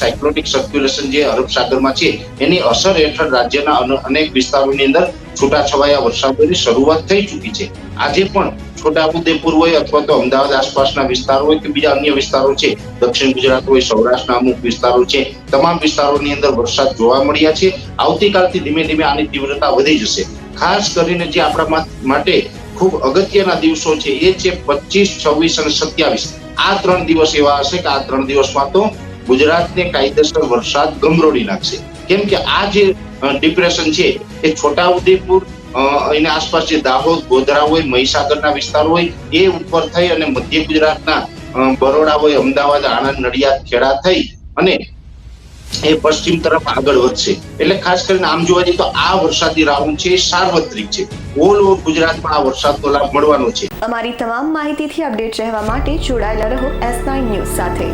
Cyclonic circulation જે અરબ સાગરમાં છે, એની અસર હેઠળ રાજ્યના અનેક વિસ્તારોની અંદર છૂટાછવાયા વરસાદોની શરૂઆત થઈ ચૂકી છે. આજે પણ છોટાઉદેપુર હોય અથવા તો અમદાવાદ આસપાસના વિસ્તારો હોય કે બીજા અન્ય વિસ્તારો છે, દક્ષિણ ગુજરાત હોય, સૌરાષ્ટ્રના અમુક વિસ્તારો છે, તમામ વિસ્તારોની અંદર વરસાદ જોવા મળ્યા છે. આવતીકાલથી ધીમે ધીમે આની તીવ્રતા વધી જશે. ખાસ કરીને જે આપણા માટે ખૂબ અગત્યના દિવસો છે, એ છે પચીસ, છવ્વીસ અને સત્યાવીસ. આ ત્રણ દિવસ એવા હશે કે આ ત્રણ દિવસમાં તો ગુજરાતને કાયદેસર વરસાદ ગમરોડી નાખશે. કેમ કે આ જે ડિપ્રેશન છે, એ છોટાઉદેપુર એના આસપાસ જે દાહોદ, ગોધરા હોય, મહીસાગરના વિસ્તાર હોય, એ ઉપર થઈ અને મધ્ય ગુજરાતના બરોડા હોય, અમદાવાદ, આણંદ, નડિયાદ, ખેડા થઈ અને એ પશ્ચિમ તરફ આગળ વધશે. એટલે ખાસ કરીને આમ જોવા જઈએ તો આ વરસાદી રાઉન્ડ છે સાર્વત્રિક છે. ઓલ ઓવર ગુજરાતમાં આ વરસાદનો લાભ મળવાનો છે. અમારી તમામ માહિતીથી અપડેટ રહેવા માટે જોડાયેલા રહો એસ નાઇન ન્યૂઝ સાથે.